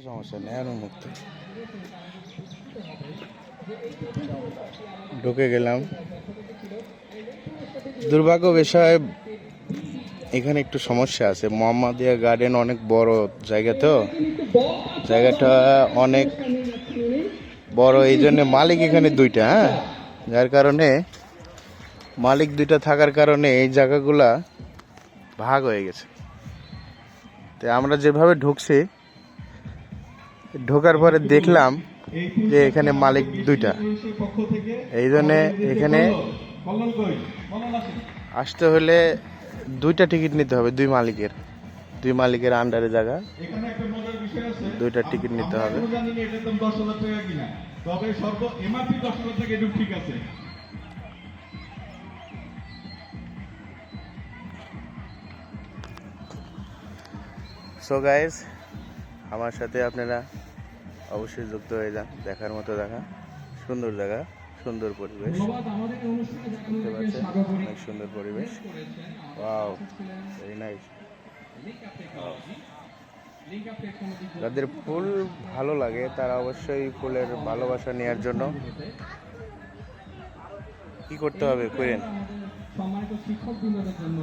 সমস্যা নেই, আর মুক্ত। ঢুকে গেলাম। দুর্ভাগ্য বিষয়, এখানে একটু সমস্যা আছে। মোহাম্মদিয়া গার্ডেন অনেক বড় জায়গা তো। জায়গাটা অনেক বড়, এই জন্য মালিক এখানে দুইটা হ্যাঁ? যার কারণে মালিক দুইটা থাকার কারণে এই জায়গাগুলা ভাগ হয়ে গেছে। তো আমরা যেভাবে ঢুকছি ঢোকার পরে দেখলাম যে এখানে মালিক দুইটা। এই জন্যে এখানে আসতে হলে দুইটা টিকিট নিতে হবে, দুই মালিকের। দুই মালিকের আন্ডারে জায়গা, দুইটা টিকিট নিতে হবে। সো গাইজ আমার সাথে আপনারা অবশ্যই যুক্ত হয়ে যান দেখার মতো দেখা সুন্দর জায়গা সুন্দর পরিবেশ। দেখতে পাচ্ছেন অনেক সুন্দর পরিবেশ। ওয়াও ভেরি নাইস যাদের ফুল ভালো লাগে তারা অবশ্যই ফুলের ভালোবাসা নেওয়ার জন্য কি করতে হবে করেন সম্মানিত শিক্ষক জন্য